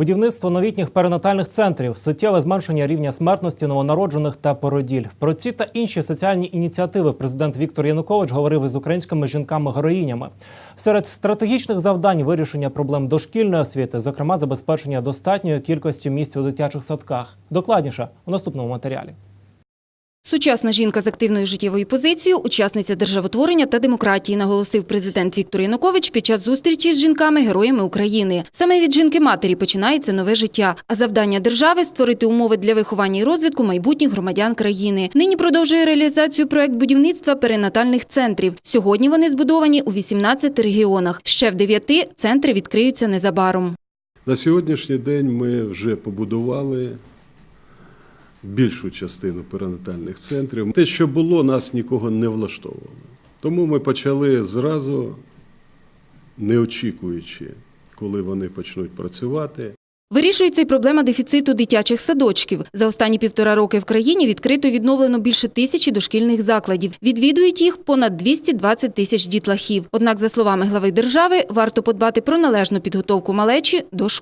Будівництво новітніх перинатальних центрів, суттєве зменшення рівня смертності новонароджених та породіль. Про ці та інші соціальні ініціативи президент Віктор Янукович говорив із українськими жінками-героїнями. Серед стратегічних завдань вирішення проблем дошкільної освіти, зокрема забезпечення достатньої кількості місць у дитячих садках. Докладніше у наступному матеріалі. Сучасна жінка з активною життєвою позицією, учасниця державотворення та демократії, наголосив президент Віктор Янукович під час зустрічі з жінками-героями України. Саме від жінки-матері починається нове життя, а завдання держави – створити умови для виховання і розвитку майбутніх громадян країни. Нині продовжує реалізацію проект будівництва перинатальних центрів. Сьогодні вони збудовані у 18 регіонах. Ще в 9 центри відкриються незабаром. На сьогоднішній день ми вже побудували більшу частину перинатальних центрів. Те, що було, нас нікого не влаштовувало. Тому ми почали зразу, не очікуючи, коли вони почнуть працювати. Вирішується й проблема дефіциту дитячих садочків. За останні півтора роки в країні відкрито відновлено більше тисячі дошкільних закладів. Відвідують їх понад 220 тисяч дітлахів. Однак, за словами глави держави, варто подбати про належну підготовку малечі до школи.